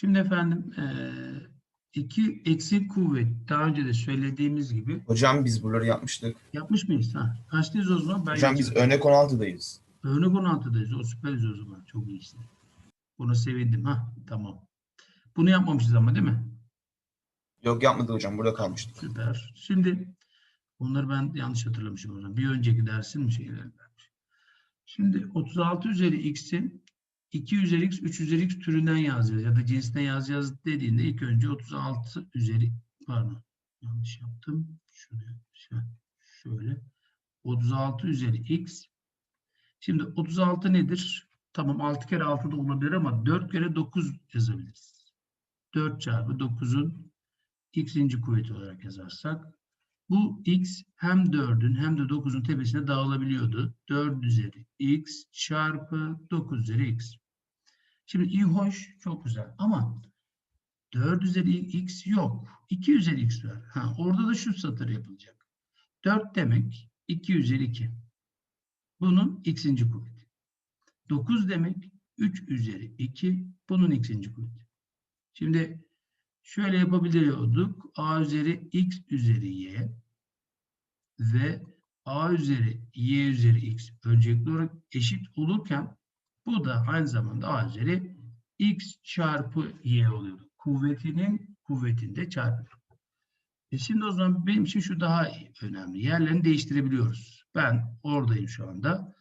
Şimdi efendim eee iki eksik kuvvet daha önce de söylediğimiz gibi Hocam biz buraları yapmıştık. yapmış mıyız? Ha, kaçtayız o zaman? Ben Hocam biz geçeyim. örnek 16'dayız. Örnek 16'dayız. O süperiz o zaman. Çok iyisin. Buna sevindim. Ha tamam. Bunu yapmamışız ama değil mi? Yok yapmadık hocam burada kalmıştık. Süper. Şimdi bunları ben yanlış hatırlamışım o zaman. Bir önceki dersin mi şeyler vermiş. Şimdi 36 üzeri x'in 2 üzeri x, 3 üzeri x türünden yazacağız ya da cinsinden yazacağız dediğinde ilk önce 36 üzeri pardon yanlış yaptım. Şuraya şöyle 36 üzeri x. Şimdi 36 nedir? Tamam 6 kere 6 da olabilir ama 4 kere 9 yazabiliriz. 4 çarpı 9'un x'inci kuvveti olarak yazarsak bu x hem 4'ün hem de 9'un tepesine dağılabiliyordu. 4 üzeri x çarpı 9 üzeri x. Şimdi iyi hoş çok güzel ama 4 üzeri x yok. 2 üzeri x var. Ha, orada da şu satır yapılacak. 4 demek 2 üzeri 2. Bunun x'inci kuvveti. 9 demek 3 üzeri 2. Bunun x'inci kuvveti. Şimdi şöyle yapabiliyorduk. a üzeri x üzeri y ve a üzeri y üzeri x öncelikli olarak eşit olurken bu da aynı zamanda a üzeri x çarpı y oluyor. Kuvvetinin kuvvetinde çarpı. E şimdi o zaman benim için şu daha önemli. Yerlerini değiştirebiliyoruz. Ben oradayım şu anda.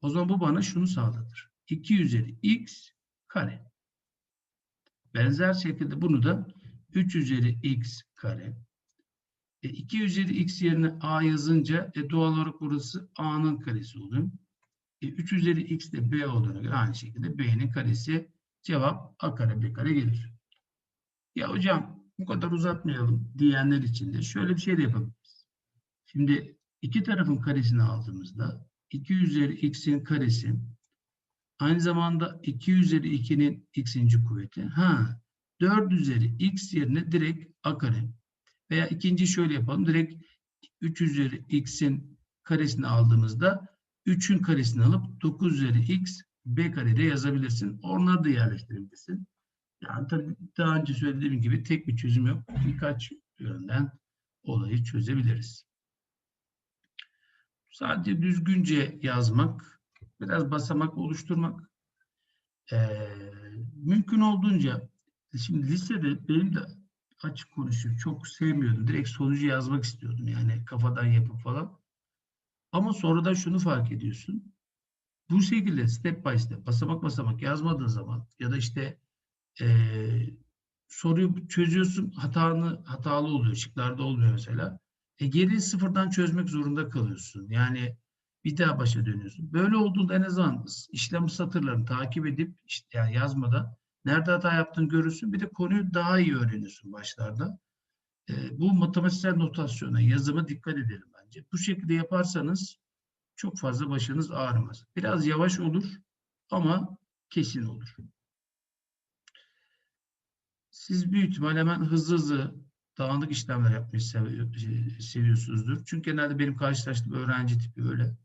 O zaman bu bana şunu sağlatır. 2 üzeri x kare. Benzer şekilde bunu da 3 üzeri x kare. E, 2 üzeri x yerine a yazınca e, doğal olarak burası a'nın karesi oluyor. E, 3 üzeri x de b olduğuna göre aynı şekilde b'nin karesi cevap a kare b kare gelir. Ya hocam bu kadar uzatmayalım diyenler için de şöyle bir şey de yapabiliriz. Şimdi iki tarafın karesini aldığımızda 2 üzeri x'in karesi aynı zamanda 2 üzeri 2'nin x'inci kuvveti. Ha 4 üzeri x yerine direkt a kare. Veya ikinci şöyle yapalım. Direkt 3 üzeri x'in karesini aldığımızda 3'ün karesini alıp 9 üzeri x b karede yazabilirsin. Onları da yerleştirebilirsin. Yani tabii daha önce söylediğim gibi tek bir çözüm yok. Birkaç yönden olayı çözebiliriz. Sadece düzgünce yazmak, biraz basamak oluşturmak eee, mümkün olduğunca şimdi lisede benim de açık konuşuyor. Çok sevmiyordum. Direkt sonucu yazmak istiyordum. Yani kafadan yapıp falan. Ama sonradan şunu fark ediyorsun. Bu şekilde step by step basamak basamak yazmadığın zaman ya da işte eee, soruyu çözüyorsun hatanı hatalı oluyor. Şıklarda olmuyor mesela. E geri sıfırdan çözmek zorunda kalıyorsun. Yani bir daha başa dönüyorsun. Böyle olduğunda en azından işlem satırlarını takip edip işte yani yazmadan nerede hata yaptığını görürsün. Bir de konuyu daha iyi öğrenirsin başlarda. E, bu matematiksel notasyona, yazıma dikkat edelim bence. Bu şekilde yaparsanız çok fazla başınız ağrımaz. Biraz yavaş olur ama kesin olur. Siz büyük ihtimal hemen hızlı hızlı dağınık işlemler yapmayı şey, seviyorsunuzdur. Çünkü genelde benim karşılaştığım öğrenci tipi öyle.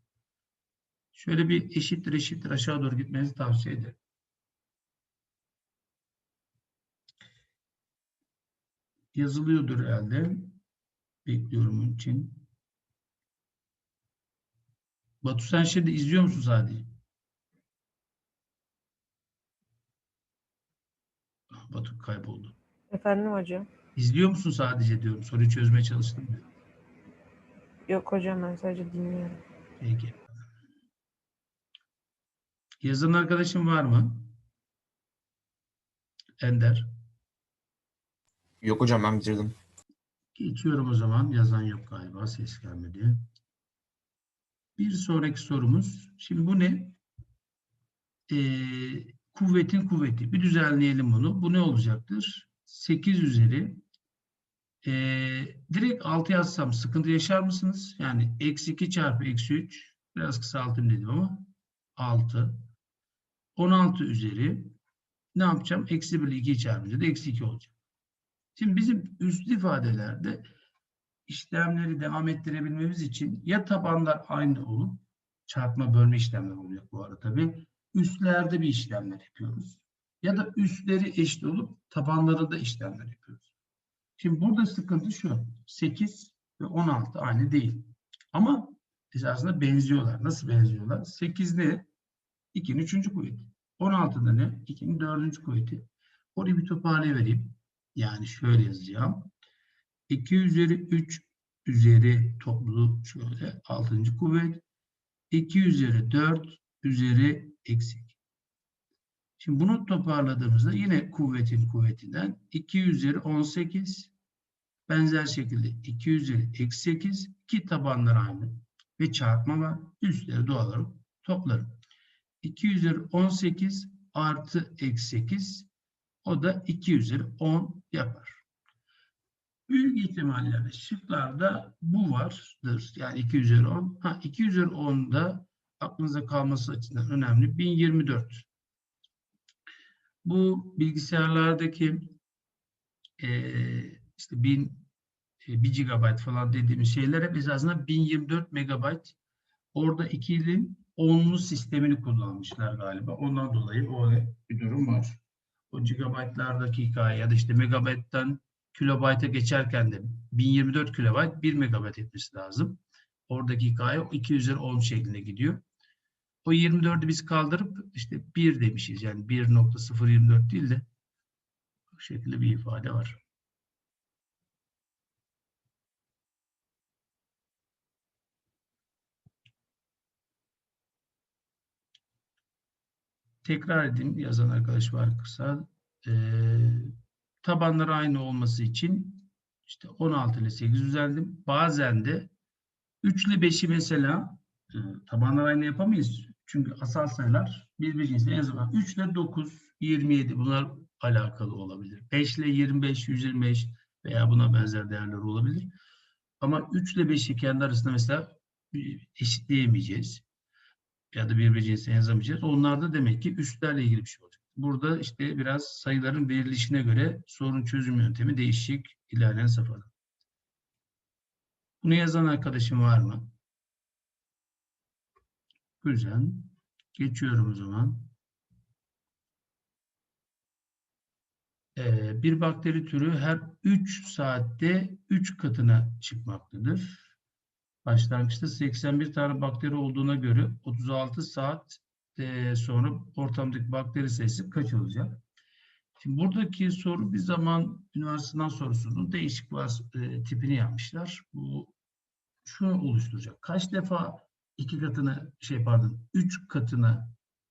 Şöyle bir eşittir eşittir aşağı doğru gitmenizi tavsiye ederim. Yazılıyordur herhalde. Bekliyorum için. Batu sen şimdi izliyor musun sadece? Ah, Batu kayboldu. Efendim hocam? İzliyor musun sadece diyorum. Soruyu çözmeye çalıştım diyor. Yok hocam ben sadece dinliyorum. Peki. Yazan arkadaşım var mı? Ender. Yok hocam ben bitirdim. Geçiyorum o zaman. Yazan yok galiba. Ses gelmedi. Bir sonraki sorumuz. Şimdi bu ne? Ee, kuvvetin kuvveti. Bir düzenleyelim bunu. Bu ne olacaktır? 8 üzeri. Ee, direkt 6 yazsam sıkıntı yaşar mısınız? Yani eksi 2 çarpı eksi 3. Biraz kısaltayım dedim ama. 6. 16 üzeri. Ne yapacağım? Eksi 1 ile 2'yi çarpınca da eksi 2 olacak. Şimdi bizim üslü ifadelerde işlemleri devam ettirebilmemiz için ya tabanlar aynı olup çarpma bölme işlemleri oluyor bu arada tabii. Üstlerde bir işlemler yapıyoruz. Ya da üstleri eşit olup tabanlarında işlemler yapıyoruz. Şimdi burada sıkıntı şu. 8 ve 16 aynı değil. Ama esasında benziyorlar. Nasıl benziyorlar? 8 ne? 2'nin 3. kuvveti. 16'da ne? 2'nin 4. kuvveti. Orayı bir toparlayıvereyim. Yani şöyle yazacağım. 2 üzeri 3 üzeri toplu şöyle 6. kuvvet. 2 üzeri 4 üzeri eksik. Şimdi bunu toparladığımızda yine kuvvetin kuvvetinden 2 üzeri 18 benzer şekilde 2 üzeri eksi 8 ki tabanlar aynı ve çarpma var. Üstleri doğal olarak toplarım. 2 üzeri 18 artı eksi 8 o da 2 üzeri 10 yapar. Büyük ihtimalle şıklarda bu vardır. Yani 2 üzeri 10. Ha 2 üzeri 10 da aklınıza kalması açısından önemli. 1024. Bu bilgisayarlardaki eee işte 1000 e, 1 GB falan dediğimiz şeyler hep esasında 1024 MB. Orada ikilinin onlu sistemini kullanmışlar galiba. Ondan dolayı öyle bir durum var. O gigabaytlardaki hikaye ya da işte megabayttan kilobayta geçerken de 1024 kilobayt 1 megabayt etmesi lazım. Oradaki hikaye o 2 üzeri 10 şeklinde gidiyor. O 24'ü biz kaldırıp işte 1 demişiz. Yani 1.024 değil de bu şekilde bir ifade var. Tekrar edeyim yazan arkadaş var kısa. Ee, tabanları aynı olması için işte 16 ile 8 düzenledim. Bazen de 3 ile 5'i mesela e, tabanlar aynı yapamayız. Çünkü asal sayılar birbirine en azından 3 ile 9, 27 bunlar alakalı olabilir. 5 ile 25, 125 veya buna benzer değerler olabilir. Ama 3 ile 5'i kendi arasında mesela eşitleyemeyeceğiz. Ya da birbiri cinsine yazamayacağız. Onlarda demek ki üstlerle ilgili bir şey olacak. Burada işte biraz sayıların verilişine göre sorun çözüm yöntemi değişik ilerleyen safhada. Bunu yazan arkadaşım var mı? Güzel. Geçiyorum o zaman. Ee, bir bakteri türü her 3 saatte 3 katına çıkmaktadır. Başlangıçta 81 tane bakteri olduğuna göre 36 saat e, sonra ortamdaki bakteri sayısı kaç olacak? Şimdi buradaki soru bir zaman üniversiteden sorusunun değişik var e, tipini yapmışlar. Bu şunu oluşturacak. Kaç defa iki katına şey pardon üç katına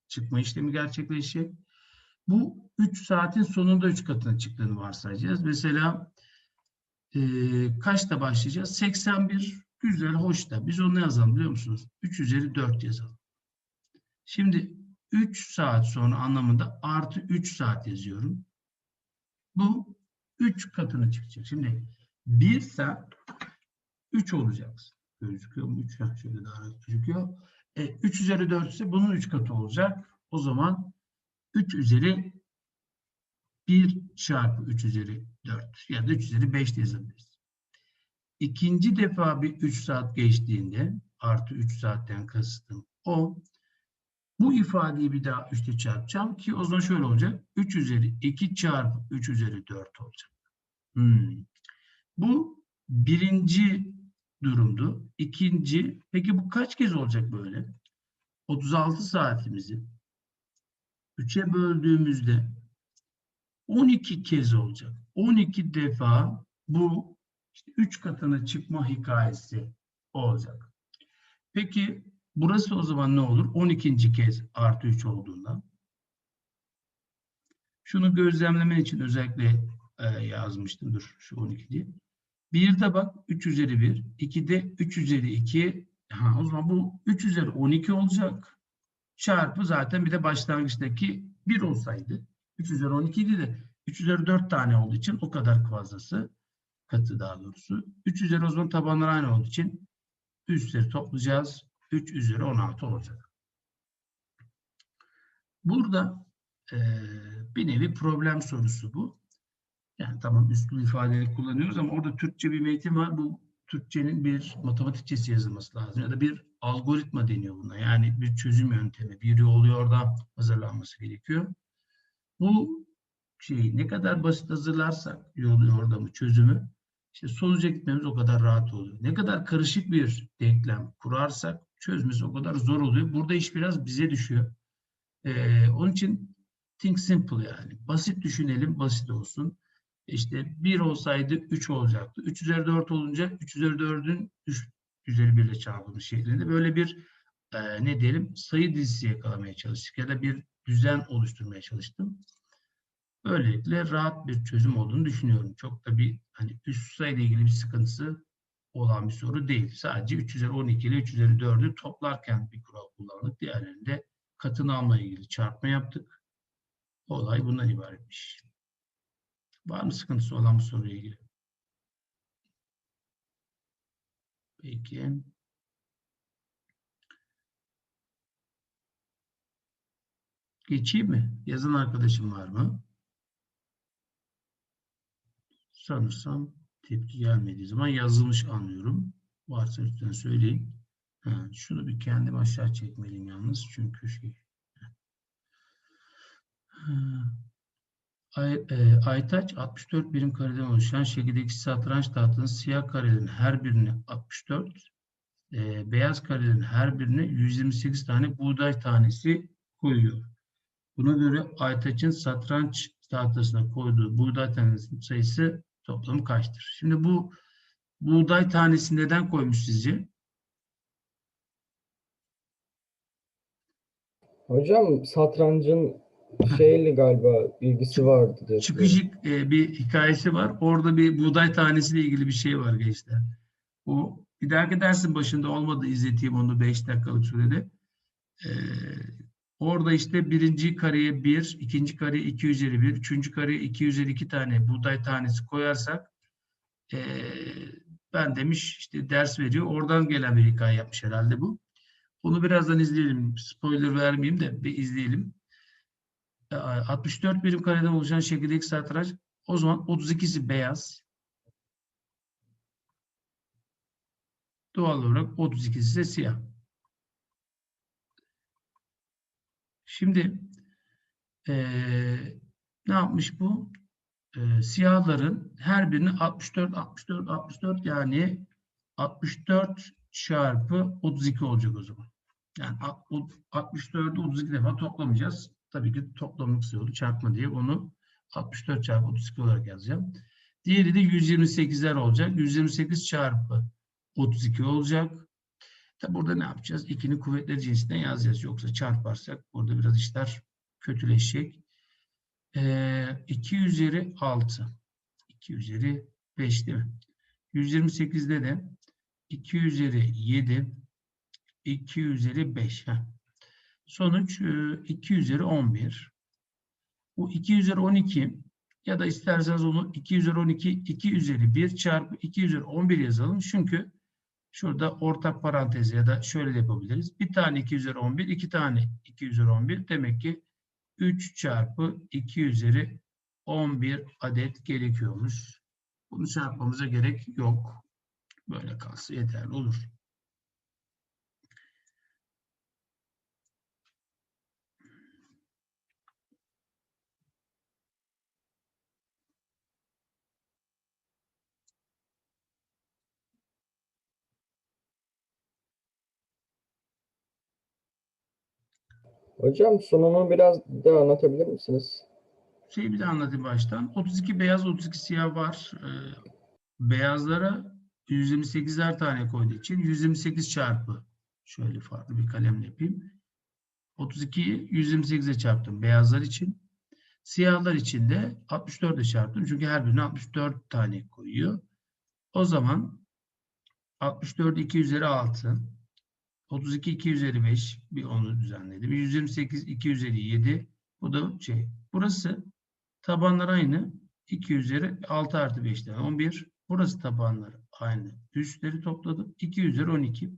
çıkma işlemi gerçekleşecek? Bu 3 saatin sonunda 3 katına çıktığını varsayacağız. Mesela e, kaçta başlayacağız? 81 güzel, hoş da. Biz onu ne yazalım biliyor musunuz? 3 üzeri 4 yazalım. Şimdi 3 saat sonra anlamında artı 3 saat yazıyorum. Bu 3 katına çıkacak. Şimdi 1 saat 3 olacak. Gözüküyor mu? 3 şöyle daha rahat gözüküyor. E, 3 üzeri 4 ise bunun 3 katı olacak. O zaman 3 üzeri 1 çarpı 3 üzeri 4 ya da 3 üzeri 5 de yazabiliriz. İkinci defa bir 3 saat geçtiğinde artı 3 saatten kastım o bu ifadeyi bir daha 3 ile çarpacağım ki o zaman şöyle olacak. 3 üzeri 2 çarpı 3 üzeri 4 olacak. Hmm. Bu birinci durumdu. İkinci, peki bu kaç kez olacak böyle? 36 saatimizi 3'e böldüğümüzde 12 kez olacak. 12 defa bu işte 3 katına çıkma hikayesi olacak. Peki burası o zaman ne olur? 12. kez artı 3 olduğunda. Şunu gözlemleme için özellikle e, yazmıştım. Dur şu 12 diye. 1'de bak 3 üzeri 1. 2'de 3 üzeri 2. Ha, o zaman bu 3 üzeri 12 olacak. Çarpı zaten bir de başlangıçtaki 1 olsaydı. 3 üzeri 12 idi de 3 üzeri 4 tane olduğu için o kadar fazlası katı daha doğrusu. 3 üzeri o zaman tabanlar aynı olduğu için üstleri toplayacağız. 3 üzeri 16 olacak. Burada e, bir nevi problem sorusu bu. Yani tamam üslü ifadeleri kullanıyoruz ama orada Türkçe bir metin var. Bu Türkçenin bir matematikçesi yazılması lazım. Ya da bir algoritma deniyor buna. Yani bir çözüm yöntemi. Bir yolu orada hazırlanması gerekiyor. bu şeyi ne kadar basit hazırlarsak yolu yordamı çözümü işte sonuca gitmemiz o kadar rahat oluyor. Ne kadar karışık bir denklem kurarsak çözmesi o kadar zor oluyor. Burada iş biraz bize düşüyor. Ee, onun için think simple yani. Basit düşünelim, basit olsun. İşte 1 olsaydı 3 olacaktı. 3 üzeri 4 olunca 3 üzeri 4'ün 3 üzeri 1 ile çarpılmış şeklinde böyle bir e, ne diyelim sayı dizisi yakalamaya çalıştık ya da bir düzen oluşturmaya çalıştım. Böylelikle rahat bir çözüm olduğunu düşünüyorum. Çok da bir hani üst sayıyla ilgili bir sıkıntısı olan bir soru değil. Sadece 3 üzeri 12 ile 3 üzeri 4'ü toplarken bir kural kullandık. Diğerlerinde katını almaya ilgili çarpma yaptık. Olay bundan ibaretmiş. Var mı sıkıntısı olan bu soruyla ilgili? Peki. Geçeyim mi? Yazan arkadaşım var mı? Sanırsam tepki gelmediği zaman yazılmış anlıyorum. Varsa lütfen söyleyin. Ha, şunu bir kendim aşağı çekmeliyim yalnız. Çünkü şey... Ay, e, Aytaç 64 birim kareden oluşan şekildeki satranç tahtının siyah karelerin her birine 64, e, beyaz karelerin her birine 128 tane buğday tanesi koyuyor. Buna göre Aytaç'ın satranç tahtasına koyduğu buğday tanesinin sayısı toplamı kaçtır? Şimdi bu buğday tanesi neden koymuş sizce? Hocam satrancın şeyle galiba ilgisi vardı diye. Çıkışık e, bir hikayesi var. Orada bir buğday tanesiyle ilgili bir şey var gençler. O bir dahaki dersin başında olmadı izleteyim onu 5 dakikalık sürede. Ee, orada işte birinci kareye 1, ikinci kareye 2 üzeri 1, üçüncü kareye 2 üzeri 2 tane buğday tanesi koyarsak ee, ben demiş işte ders veriyor. Oradan gelen bir hikaye yapmış herhalde bu. Onu birazdan izleyelim. Spoiler vermeyeyim de bir izleyelim. Ee, 64 birim kareden oluşan şekildeki satranç o zaman 32'si beyaz. Doğal olarak 32'si ise siyah. Şimdi eee, ne yapmış bu? Eee, siyahların her birini 64, 64, 64 yani 64 çarpı 32 olacak o zaman. Yani 64'ü 32 defa toplamayacağız. Tabii ki toplamlık sayılı çarpma diye onu 64 çarpı 32 olarak yazacağım. Diğeri de 128'ler olacak. 128 çarpı 32 olacak. Tabi burada ne yapacağız? 2'nin kuvvetleri cinsinden yazacağız. Yoksa çarparsak burada biraz işler kötüleşecek. Ee, 2 üzeri 6. 2 üzeri 5 değil mi? 128'de de 2 üzeri 7. 2 üzeri 5. Heh. Sonuç e, 2 üzeri 11. Bu 2 üzeri 12 ya da isterseniz onu 2 üzeri 12, 2 üzeri 1 çarpı 2 üzeri 11 yazalım. Çünkü şurada ortak parantez ya da şöyle de yapabiliriz. Bir tane 2 üzeri 11, iki tane 2 üzeri 11. Demek ki 3 çarpı 2 üzeri 11 adet gerekiyormuş. Bunu çarpmamıza gerek yok. Böyle kalsa yeterli olur. Hocam sununu biraz daha anlatabilir misiniz? Şeyi bir de anlatayım baştan. 32 beyaz, 32 siyah var. Ee, beyazlara 128'er tane koyduğu için 128 çarpı şöyle farklı bir kalemle yapayım. 32'yi 128'e çarptım beyazlar için. Siyahlar için de 64'e çarptım. Çünkü her birine 64 tane koyuyor. O zaman 64 2 üzeri 6 32 2 üzeri 5 bir onu düzenledim. 128 2 üzeri 7 bu da şey. Burası tabanlar aynı. 2 üzeri 6 artı 5'ten 11. Burası tabanlar aynı. Üstleri topladım. 2 üzeri 12.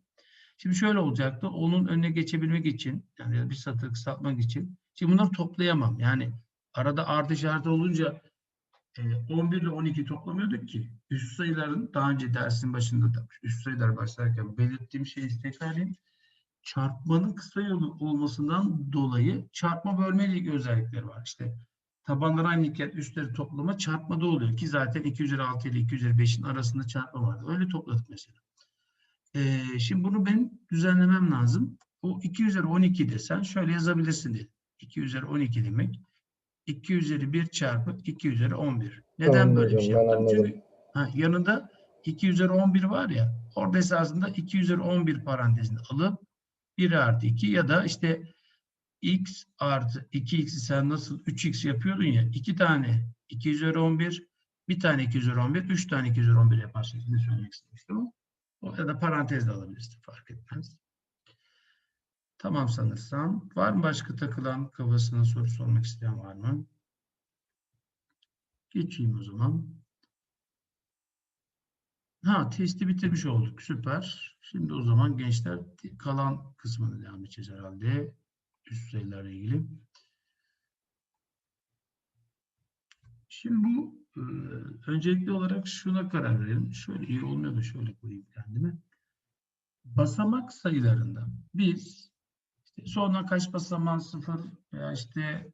Şimdi şöyle olacaktı. Onun önüne geçebilmek için yani bir satır kısaltmak için. Şimdi bunları toplayamam. Yani arada artı işareti olunca e, 11 ile 12 toplamıyorduk ki. Üst sayıların daha önce dersin başında da üst sayılar başlarken belirttiğim şeyi tekrarlayayım. Çarpmanın kısa yolu olmasından dolayı çarpma bölme ile ilgili özellikleri var. İşte tabanları aynı iken üstleri toplama çarpmada oluyor ki zaten 2 üzeri 6 ile 2 üzeri 5'in arasında çarpma vardı. Öyle topladık mesela. Ee, şimdi bunu benim düzenlemem lazım. O 2 üzeri 12 desen şöyle yazabilirsin diye. 2 üzeri 12 demek 2 üzeri 1 çarpı 2 üzeri 11. Neden Tamam böyle bir şey yaptım? anladım. Çünkü ha, yanında 2 üzeri 11 var ya orada esasında 2 üzeri 11 parantezini alıp 1 artı 2 ya da işte x artı 2x'i sen nasıl 3x yapıyordun ya 2 tane 2 üzeri 11 bir tane 2 üzeri 11 3 tane 2 üzeri 11 yapar şeklinde söylemek istemiştim ya da parantezle alabilirsin fark etmez. Tamam sanırsam. Var mı başka takılan kafasına soru sormak isteyen var mı? Geçeyim o zaman. Ha testi bitirmiş olduk. Süper. Şimdi o zaman gençler kalan kısmını devam edeceğiz herhalde. Üst sayılarla ilgili. Şimdi bu e, öncelikli olarak şuna karar verelim. Şöyle iyi olmuyor da şöyle koyayım kendime. Basamak sayılarında biz işte sonra kaç basamak sıfır veya işte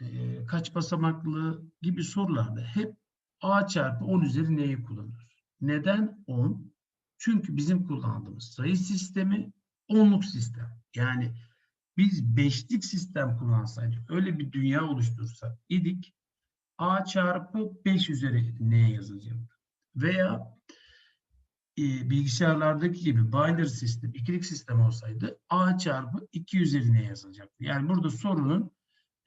e, kaç basamaklı gibi sorularda hep a çarpı 10 üzeri neyi kullanıyoruz? Neden 10? Çünkü bizim kullandığımız sayı sistemi onluk sistem. Yani biz beşlik sistem kullansaydık, öyle bir dünya oluştursak idik, a çarpı 5 üzeri neye yazılacaktı? Veya e, bilgisayarlardaki gibi binary sistem, ikilik sistem olsaydı a çarpı 2 üzerine yazılacaktı. Yani burada sorunun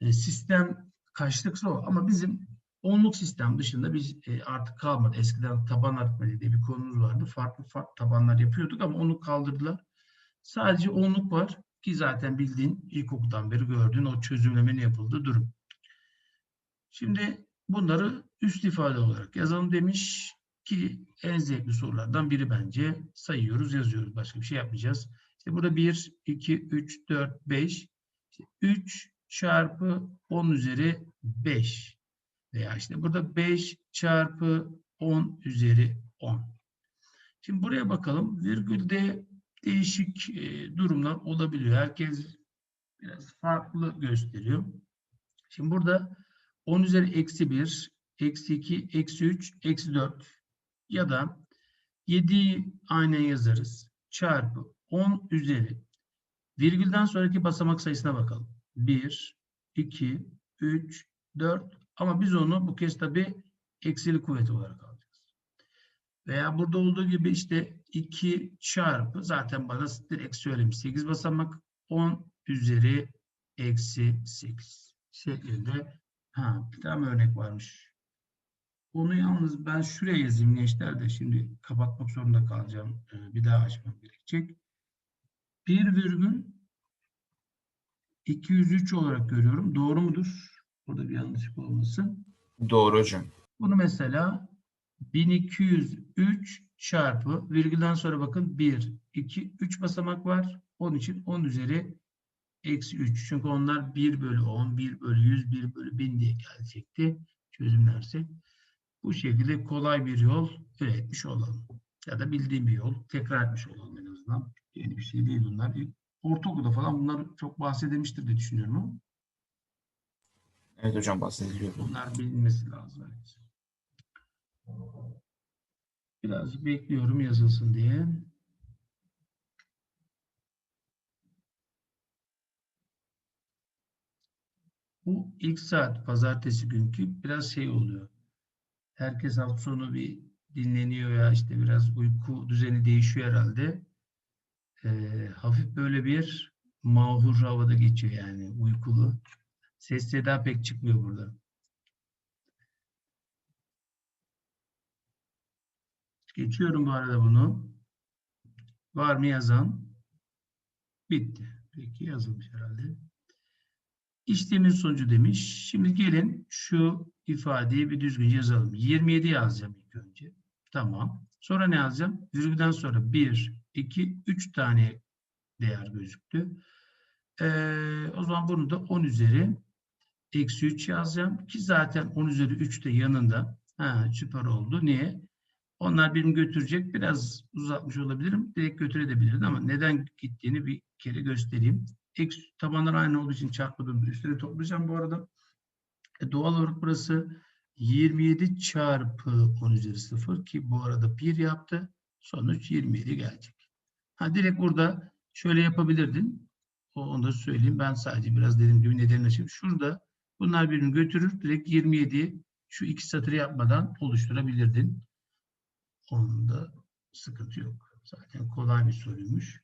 e, sistem kaçlıksa o ama bizim onluk sistem dışında biz e, artık kalmadı. Eskiden taban aritmetiği diye bir konumuz vardı. Farklı farklı tabanlar yapıyorduk ama onu kaldırdılar. Sadece onluk var ki zaten bildiğin ilkokuldan beri gördüğün o çözümlemenin yapıldığı durum. Şimdi bunları üst ifade olarak yazalım demiş ki en zevkli sorulardan biri bence sayıyoruz, yazıyoruz. Başka bir şey yapmayacağız. İşte burada 1, 2, 3, 4, 5. 3 çarpı 10 üzeri 5. Veya işte burada 5 çarpı 10 üzeri 10. Şimdi buraya bakalım. Virgülde değişik e, durumlar olabiliyor. Herkes biraz farklı gösteriyor. Şimdi burada 10 üzeri eksi 1, eksi 2, eksi 3, eksi 4 ya da 7'yi aynen yazarız. Çarpı 10 üzeri virgülden sonraki basamak sayısına bakalım. 1, 2, 3, 4 ama biz onu bu kez tabi eksili kuvvet olarak alacağız. Veya burada olduğu gibi işte 2 çarpı zaten bana direkt söylemiş 8 basamak 10 üzeri eksi 8 şeklinde Ha, bir tane örnek varmış. Onu yalnız ben şuraya yazayım gençler de şimdi kapatmak zorunda kalacağım. Ee, bir daha açmam gerekecek. 1 virgül 203 olarak görüyorum. Doğru mudur? Burada bir yanlışlık olmasın. Doğru hocam. Bunu mesela 1203 çarpı virgülden sonra bakın 1, 2, 3 basamak var. Onun için 10 üzeri eksi 3. Çünkü onlar 1 bölü 10, 1 bölü 100, 1 bölü 1000 diye gelecekti. Çözümlersek. Bu şekilde kolay bir yol üretmiş olalım. Ya da bildiğim bir yol tekrar etmiş olalım en azından. Yeni bir şey değil bunlar. Ortaokulda falan bunlar çok bahsedilmiştir diye düşünüyorum Evet hocam bahsediliyor. bunlar bilinmesi lazım. Evet. Birazcık bekliyorum yazılsın diye. Bu ilk saat pazartesi günkü biraz şey oluyor. Herkes hafta sonu bir dinleniyor ya işte biraz uyku düzeni değişiyor herhalde. Ee, hafif böyle bir mahur havada geçiyor yani uykulu. Ses seda pek çıkmıyor burada. Geçiyorum bu arada bunu. Var mı yazan? Bitti. Peki yazılmış herhalde. İşlemin sonucu demiş. Şimdi gelin şu ifadeyi bir düzgün yazalım. 27 yazacağım ilk önce. Tamam. Sonra ne yazacağım? Virgülden sonra 1, 2, 3 tane değer gözüktü. Ee, o zaman bunu da 10 üzeri eksi 3 yazacağım. Ki zaten 10 üzeri 3 de yanında. Ha, süper oldu. Niye? Onlar birbirini götürecek. Biraz uzatmış olabilirim. Direkt götürebilirdim ama neden gittiğini bir kere göstereyim. Eksi tabanlar aynı olduğu için çarpmadığım üstleri toplayacağım bu arada. E, doğal olarak burası 27 çarpı 10 üzeri 0 ki bu arada 1 yaptı. Sonuç 27 gelecek. Ha direkt burada şöyle yapabilirdin. Onu da söyleyeyim. Ben sadece biraz dediğim gibi nedenini açayım. Şurada bunlar birbirini götürür. Direkt 27'yi şu iki satırı yapmadan oluşturabilirdin. Onda sıkıntı yok. Zaten kolay bir soruymuş.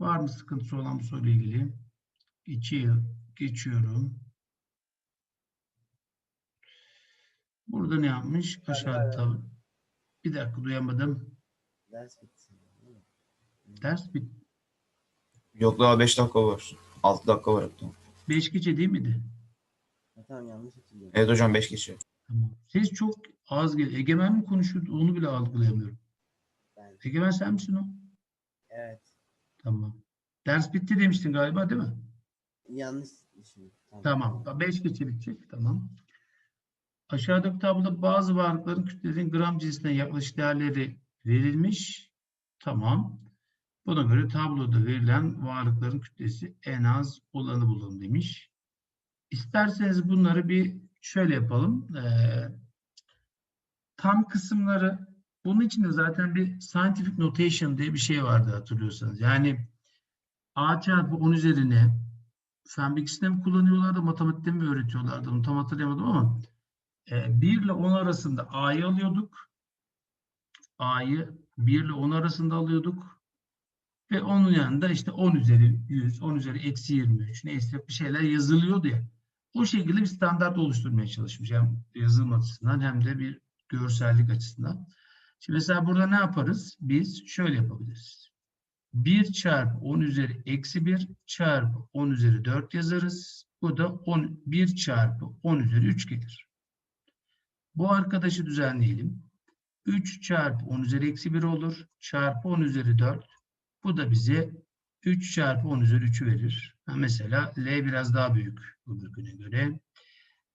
Var mı sıkıntısı olan bu soruyla ilgili? Geçiyor, geçiyorum. Burada ne yapmış? Aşağıda. Bir dakika duyamadım. Ders bitti. Ders bit. Yok daha 5 dakika var. 6 dakika var hatta. 5 gece değil miydi? Ha, tamam yanlış hatırlıyorum. Evet hocam 5 geçiyor. Tamam. Ses çok az geliyor. Egemen mi konuşuyordu? Onu bile algılayamıyorum. Ben, Egemen sen misin o? evet. Tamam. Ders bitti demiştin galiba değil mi? Yanlış düşündüm. Tamam. 5 geçe bitecek. Tamam. Aşağıdaki tabloda bazı varlıkların kütlelerin gram cinsine yaklaşık değerleri verilmiş. Tamam. Buna göre tabloda verilen varlıkların kütlesi en az olanı bulun demiş. İsterseniz bunları bir şöyle yapalım. Ee, tam kısımları bunun için de zaten bir scientific notation diye bir şey vardı hatırlıyorsanız. Yani a çarpı 10 üzerine fen bilgisinde mi kullanıyorlardı, matematikte mi öğretiyorlardı? Onu tam hatırlayamadım ama e, 1 ile 10 arasında a'yı alıyorduk. a'yı 1 ile 10 arasında alıyorduk. Ve onun yanında işte 10 üzeri 100, 10 üzeri eksi 23 neyse bir şeyler yazılıyordu ya. O şekilde bir standart oluşturmaya çalışmış. Hem yazılım açısından hem de bir görsellik açısından. Şimdi mesela burada ne yaparız? Biz şöyle yapabiliriz. 1 çarpı 10 üzeri eksi 1 çarpı 10 üzeri 4 yazarız. Bu da 10, 1 çarpı 10 üzeri 3 gelir. Bu arkadaşı düzenleyelim. 3 çarpı 10 üzeri eksi 1 olur. Çarpı 10 üzeri 4. Bu da bize 3 çarpı 10 üzeri 3'ü verir. Ha, mesela L biraz daha büyük öbürküne göre.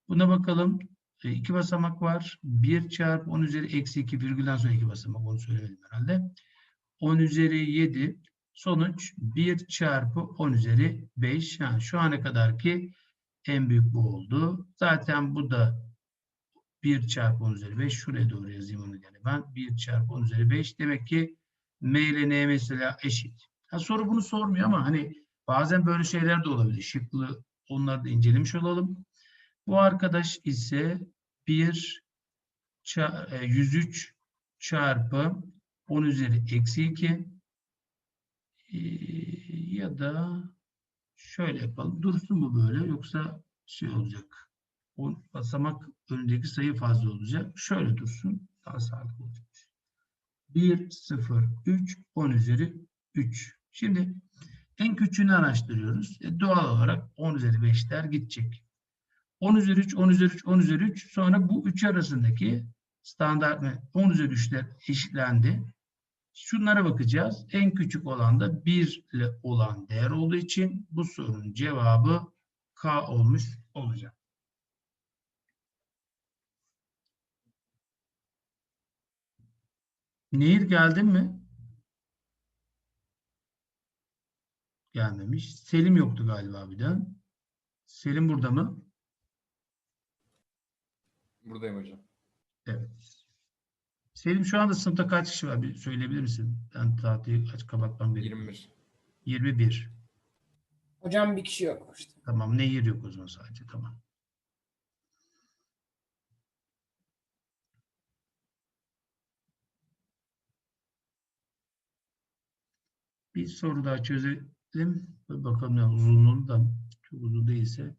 Buna bakalım. E, basamak var. 1 çarpı 10 üzeri eksi 2 virgülden sonra iki basamak. Onu söylemedim herhalde. 10 üzeri 7. Sonuç 1 çarpı 10 üzeri 5. Ha, şu ana kadar ki en büyük bu oldu. Zaten bu da 1 çarpı 10 üzeri 5. Şuraya doğru yazayım onu yani ben. 1 çarpı 10 üzeri 5. Demek ki M ile N mesela eşit. Ha, soru bunu sormuyor ama hani bazen böyle şeyler de olabilir. Şıklı onları da incelemiş olalım. Bu arkadaş ise 1 ça- e, 103 çarpı 10 üzeri eksi 2 Ee, ya da şöyle yapalım. Dursun bu böyle yoksa şey olacak. O basamak önündeki sayı fazla olacak. Şöyle dursun. Daha sağlıklı olacak. 1, 0, 3, 10 üzeri 3. Şimdi en küçüğünü araştırıyoruz. E, doğal olarak 10 üzeri 5'ler gidecek. 10 üzeri 3, 10 üzeri 3, 10 üzeri 3. Sonra bu 3 arasındaki standart mı? 10 üzeri 3'ler eşitlendi. Şunlara bakacağız. En küçük olan da 1 ile olan değer olduğu için bu sorunun cevabı K olmuş olacak. Nehir geldin mi? Gelmemiş. Selim yoktu galiba bir de. Selim burada mı? Buradayım hocam. Evet. Selim şu anda sınıfta kaç kişi var? Bir söyleyebilir misin? Ben tahtayı aç kapatmam gerekiyor. 21. 21. Hocam bir kişi yok işte. Tamam. Nehir yok o zaman sadece. Tamam. Bir soru daha çözelim. Bakalım ya uzunluğunu da çok uzun değilse.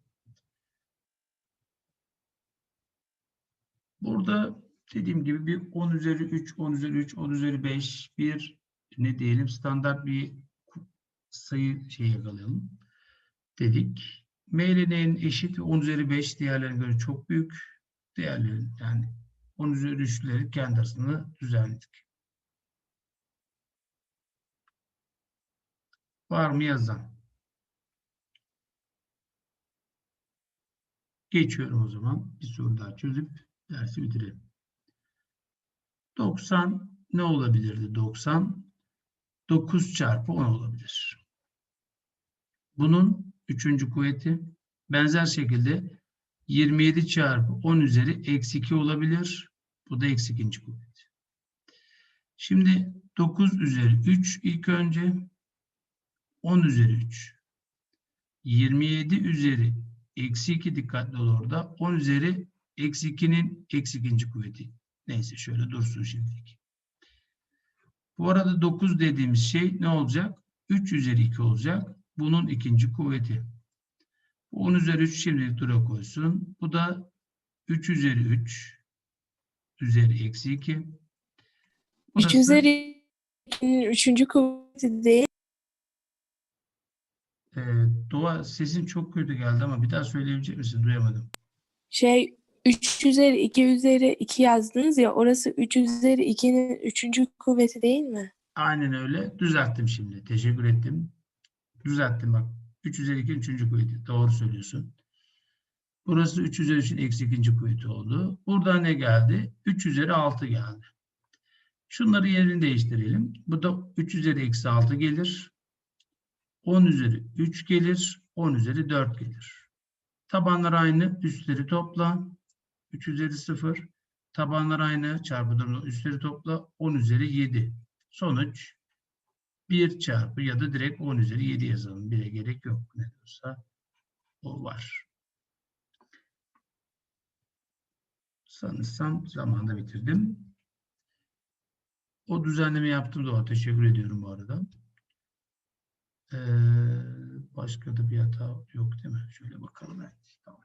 Burada dediğim gibi bir 10 üzeri 3, 10 üzeri 3, 10 üzeri 5 bir ne diyelim standart bir sayı şey yakalayalım dedik. M eşit ve 10 üzeri 5 diğerlerine göre çok büyük. Diğerlerin yani 10 üzeri 3'leri kendi arasında düzenledik. Var mı yazan? Geçiyorum o zaman. Bir soru daha çözüp dersi bitirelim. 90 ne olabilirdi? 90 9 çarpı 10 olabilir. Bunun üçüncü kuvveti. Benzer şekilde 27 çarpı 10 üzeri eksi 2 olabilir. Bu da eksi ikinci kuvvet. Şimdi 9 üzeri 3 ilk önce 10 üzeri 3. 27 üzeri eksi 2 dikkatli ol orada. 10 üzeri eksi 2'nin eksi ikinci kuvveti. Neyse şöyle dursun şimdilik. Bu arada 9 dediğimiz şey ne olacak? 3 üzeri 2 olacak. Bunun ikinci kuvveti. Bu 10 üzeri 3 şimdilik dura koysun. Bu da 3 üzeri 3 üzeri eksi 2. 3 Burası- üzeri 2'nin üçüncü kuvveti değil. Doğa sesin çok kötü geldi ama bir daha söyleyebilecek misin? Duyamadım. Şey 3 üzeri 2 üzeri 2 yazdınız ya orası 3 üzeri 2'nin üçüncü kuvveti değil mi? Aynen öyle. Düzelttim şimdi. Teşekkür ettim. Düzelttim bak. 3 üzeri 2'nin üçüncü kuvveti. Doğru söylüyorsun. Burası 3 üzeri 3'ün eksi ikinci kuvveti oldu. Burada ne geldi? 3 üzeri 6 geldi. Şunları yerini değiştirelim. Bu da 3 üzeri eksi 6 gelir. 10 üzeri 3 gelir. 10 üzeri 4 gelir. Tabanlar aynı. Üstleri topla. 3 üzeri 0. Tabanlar aynı. Çarpı durumda üstleri topla. 10 üzeri 7. Sonuç 1 çarpı ya da direkt 10 üzeri 7 yazalım. 1'e gerek yok. Ne diyorsa o var. Sanırsam zamanda bitirdim. O düzenleme yaptım da teşekkür ediyorum bu arada. Ee, başka da bir hata yok değil mi? Şöyle bakalım. Evet, tamam.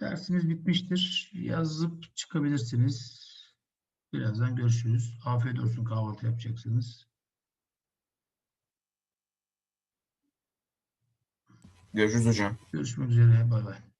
Dersimiz bitmiştir. Yazıp çıkabilirsiniz. Birazdan görüşürüz. Afiyet olsun kahvaltı yapacaksınız. Görüşürüz hocam. Görüşmek üzere. Bay bay.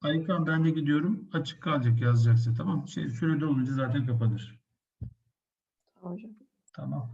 Aykan ben de gidiyorum. Açık kalacak yazacaksa tamam. Şey, sürede olunca zaten kapanır. Tamam hocam. Tamam.